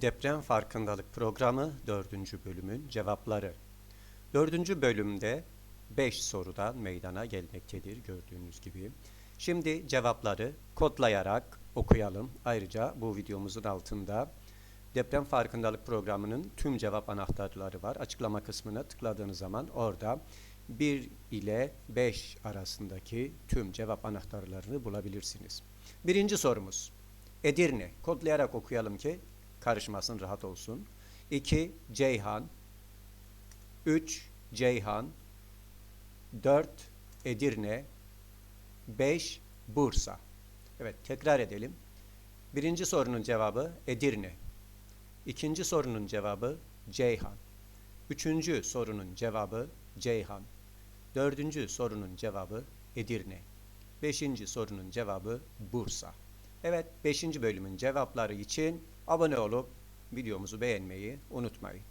Deprem Farkındalık Programı 4. bölümün cevapları. 4. bölümde 5 sorudan meydana gelmektedir gördüğünüz gibi. Şimdi cevapları kodlayarak okuyalım. Ayrıca bu videomuzun altında Deprem Farkındalık Programı'nın tüm cevap anahtarları var. Açıklama kısmına tıkladığınız zaman orada 1 ile 5 arasındaki tüm cevap anahtarlarını bulabilirsiniz. Birinci sorumuz. Edirne. Kodlayarak okuyalım ki karışmasın, rahat olsun. 2. Ceyhan 3. Ceyhan 4. Edirne 5. Bursa Evet, tekrar edelim. Birinci sorunun cevabı Edirne. İkinci sorunun cevabı Ceyhan. Üçüncü sorunun cevabı Ceyhan. Dördüncü sorunun cevabı Edirne. Beşinci sorunun cevabı Bursa. Evet, beşinci bölümün cevapları için abone olup videomuzu beğenmeyi unutmayın.